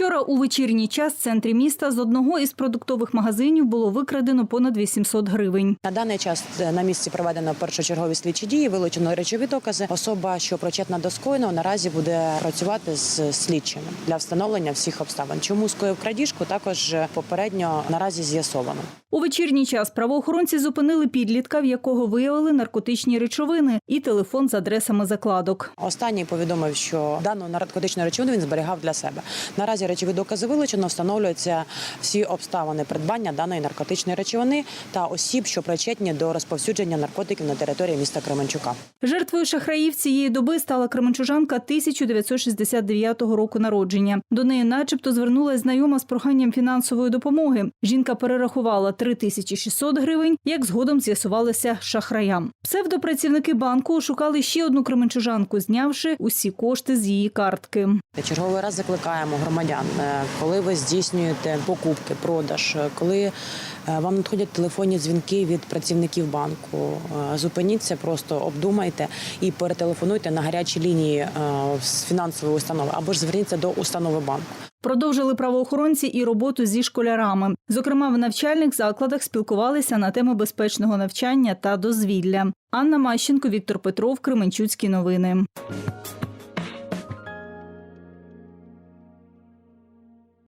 Вчора у вечірній час в центрі міста з одного із продуктових магазинів було викрадено понад 800 гривень. На даний час е, на місці проведено першочергові слідчі дії, вилучено речові докази. Особа, що причетна до скоєного, наразі буде працювати з слідчими для встановлення всіх обставин. Чому скоїв крадіжку, також е, попередньо наразі з'ясовано. У вечірній час правоохоронці зупинили підлітка, в якого виявили наркотичні речовини і телефон з адресами закладок. Останній повідомив, що дану наркотичну речовину він зберігав для себе. Наразі речові докази вилучено, встановлюються всі обставини придбання даної наркотичної речовини та осіб, що причетні до розповсюдження наркотиків на території міста Кременчука. Жертвою шахраїв цієї доби стала кременчужанка 1969 року народження. До неї, начебто, звернулася знайома з проханням фінансової допомоги. Жінка перерахувала 3600 гривень, як згодом з'ясувалося шахраям. Псевдопрацівники банку шукали ще одну кременчужанку, знявши усі кошти з її картки. Черговий раз закликаємо громадян, е, коли ви здійснюєте покупки, продаж, е, коли е, вам надходять телефонні дзвінки від працівників банку, зупиніться, просто обдумайте і перетелефонуйте на гарячі лінії з фінансової установи або ж зверніться до установи банку. Продовжили правоохоронці і роботу зі школярами. Зокрема, в навчальних закладах спілкувалися на теми безпечного навчання та дозвілля. Анна Мащенко, Віктор Петров, Кременчуцькі новини.